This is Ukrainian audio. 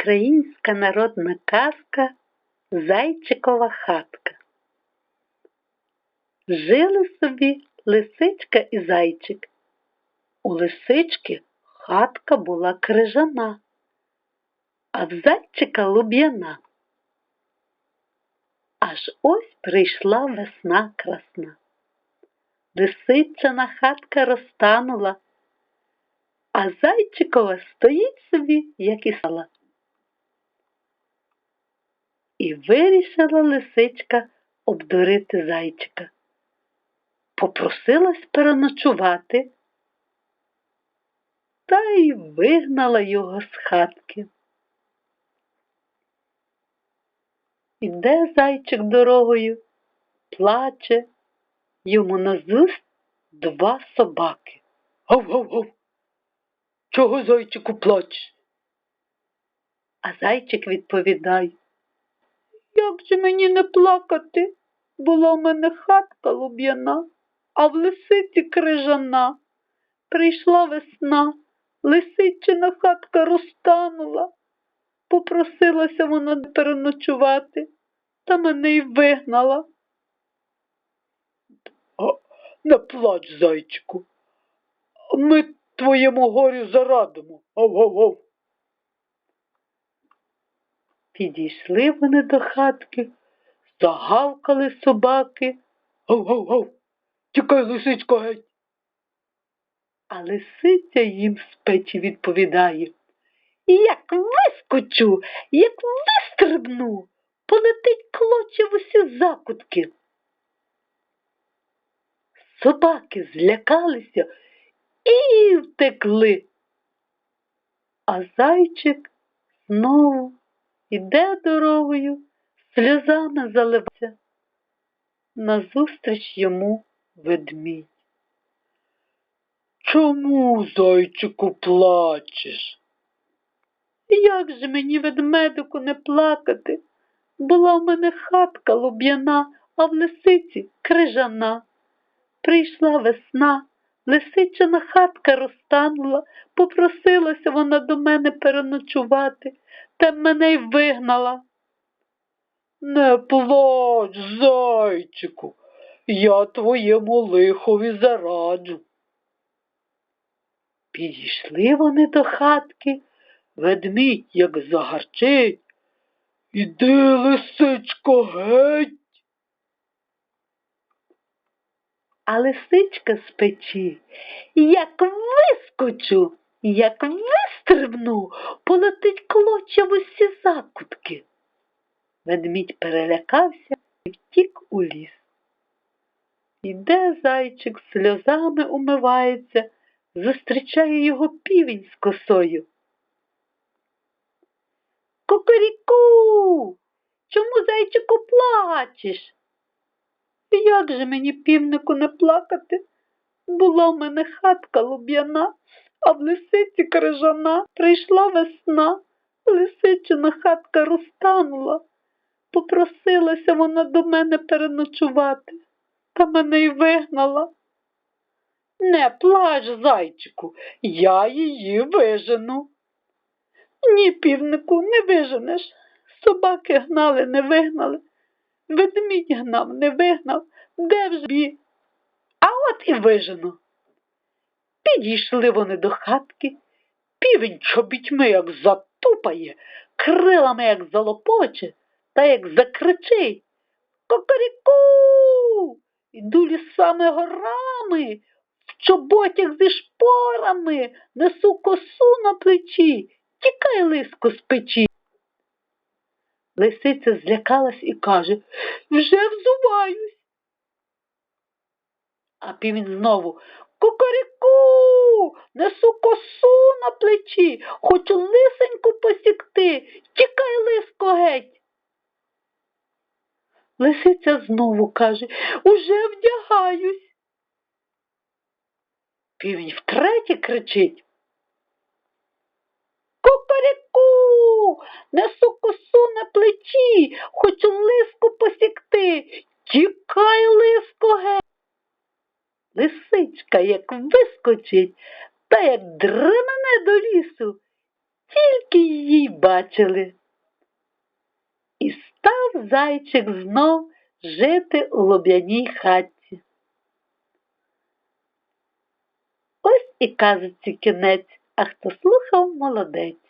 Українська народна казка Зайчикова хатка. Жили собі лисичка і зайчик. У лисички хатка була крижана, а в зайчика луб'яна. Аж ось прийшла весна красна. Лисичина хатка розтанула, а зайчикова стоїть собі, як і сала. І вирішила лисичка обдурити зайчика. Попросилась переночувати та й вигнала його з хатки. Іде зайчик дорогою, плаче, йому назуст два собаки. Гав-гав-гав. Чого зайчику плачеш? А зайчик відповідає, як же мені не плакати? Була в мене хатка луб'яна, а в лисиці крижана. Прийшла весна, лисичина хатка розтанула. Попросилася вона переночувати, та мене й вигнала. Не плач, зайчику. Ми твоєму горю зарадимо. Гав-гав-гав. Підійшли вони до хатки, загавкали собаки. Гав-гав-гав. Тікай, лисичко, геть. А лисиця їм з печі відповідає. Як вискочу, як вистрибну, полетить клоче в усі закутки. Собаки злякалися і втекли. А зайчик знову іде дорогою, сльозами заливається. Назустріч йому ведмідь. Чому, зайчику, плачеш? Як же мені ведмедику не плакати? Була в мене хатка луб'яна, а в лисиці крижана. Прийшла весна, лисичина хатка розтанула, попросилася вона до мене переночувати, та мене й вигнала. Не плач, зайчику, я твоєму лихові зараджу. Підійшли вони до хатки, ведмідь як загарчить. Іди, лисичко, геть. А лисичка з печі, як вискочу, як вистрибну, полетить клоча в усі закутки. Ведмідь перелякався і втік у ліс. Іде зайчик, сльозами умивається, зустрічає його півень з косою. Кукуріку, чому зайчику плачеш? Як же мені, півнику, не плакати? Була в мене хатка луб'яна, а в лисиці крижана прийшла весна, лисичина хатка розтанула. Попросилася вона до мене переночувати, та мене й вигнала. Не плач, зайчику, я її вижену. Ні, півнику, не виженеш. Собаки гнали, не вигнали. Ведмідь гнав, не вигнав, де ж бі? А от і вижену. Підійшли вони до хатки, півень чобітьми, як затупає, крилами, як залопоче, та як закричить. Кокоріку! Іду лісами горами, в чоботях зі шпорами, несу косу на плечі, тікай лиско з печі. Лисиця злякалась і каже Вже взуваюсь. А півень знову Кукаріку, несу косу на плечі, хочу лисеньку посікти, тікай лиско геть. Лисиця знову каже Уже вдягаюсь. Півень втретє кричить. Кукаріку, несу косу на плечі, хочу лиску посікти. Тікай, лиско, геть. Лисичка, як вискочить, та як дремене до лісу, тільки її бачили. І став зайчик знов жити у лоб'яній хатці. Ось і казиці кінець, а хто слухав молодець.